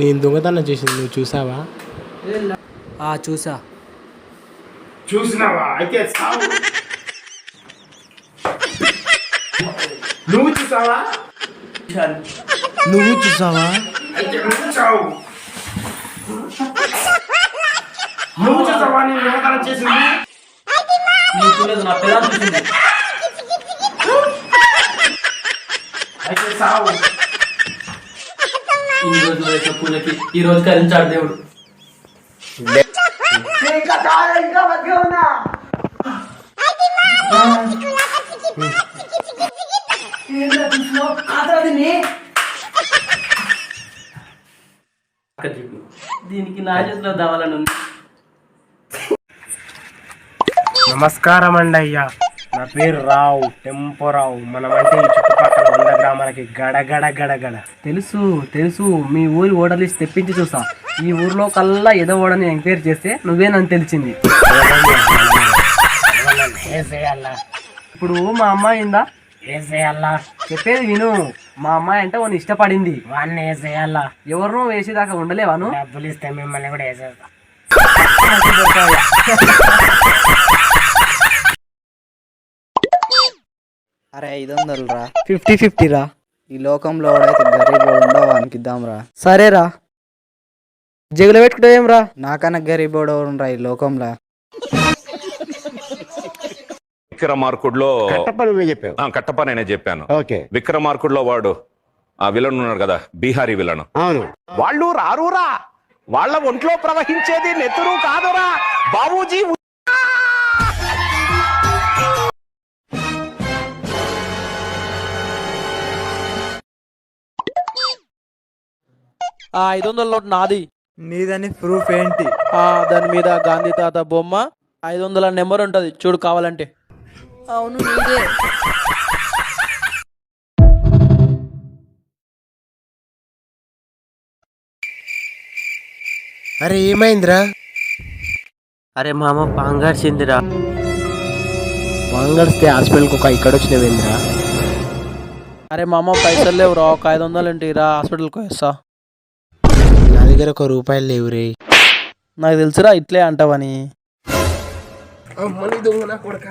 నేను దొంగతనం చేసింది నువ్వు చూసావా? ఆ చూసా. చూసినావా? అయితే సావు. నువ్వు చూసావా? నువ్వు చూసావా? అయితే నువ్వు చావు నువ్వు చూసావా? నేను దొంగతనం చేసింది. నేను చూడలేదు నా పిల్లలు చూసింది. అయితే సావు ఇన్ని రోజులు వేసిన పూజకి ఈ రోజు కరించాడు దేవుడు. దీనికి నా చేతిలో దావాలని ఉంది నమస్కారం అండి అయ్యా నా పేరు రావు టెంపోరావు మనం అంటే ఈ చుట్టుపక్కల వంద గ్రామాలకి గడగడ గడగడ తెలుసు తెలుసు. మీ ఊరి ఓడలిసి తెప్పించి చూసా ఈ ఊర్లో కల్లా ఏదో ఓడని ఎంక్వైరీ చేస్తే నువ్వేనని తెలిసింది. ఏసేయాలా ఇప్పుడు మా అమ్మాయి ఉందా ఏసేయాలా చెప్పేది విను. మా అమ్మాయి అంటే వాడిని ఇష్టపడింది. వాడిని వేసేయాలా ఎవరినో వేసేదాకా ఉండలేవాను. డబ్బులు ఇస్తే మిమ్మల్ని కూడా వేసేస్తా. అరే ఐదు వందలు రా ఫిఫ్టీ ఫిఫ్టీ రా. ఈ లోకంలో ఎవడైతే గరీబ్ ఉండో వానికి ఇద్దాంరా. సరేరా. జగులు పెట్టుకుంటే ఏం రా నాకన్నా గరీబ్ రా ఈ లోకంలో? విక్రమార్కుడులో చెప్పావు. ఆ, కట్టప్ప నేనే చెప్పాను. ఓకే. విక్రమార్కుడులో వాడు ఆ విలన్ ఉన్నాడు కదా బీహారీ విలన్. అవును. వాళ్ళు రారురా. వాళ్ళ ఒంట్లో ప్రవహించేది నెత్తురు కాదురా. బాబూజీ ఆ ఐదు వందల నోట్ నాది. నీదని ప్రూఫ్ ఏంటి? ఆ దాని మీద గాంధీ తాత బొమ్మ ఐదు వందల నెంబర్ ఉంటది చూడు కావాలంటే. అవును నీదే. అరే ఏమైందిరా? అరే మామ పాంగార్చిందిరా వంగడిస్తే హాస్పిటల్కి ఒక ఇక్కడ వచ్చినవేంద్రా అరే మా అమ్మ పైసలు లేవు రా ఒక ఐదు వందలు ఏంటి రా హాస్పిటల్కి వేస్తా దగ్గర ఒక రూపాయలు లేవు రే. నాకు తెలుసురా ఇట్లే అంటావని. అమ్మని దొంగ నా కొడక.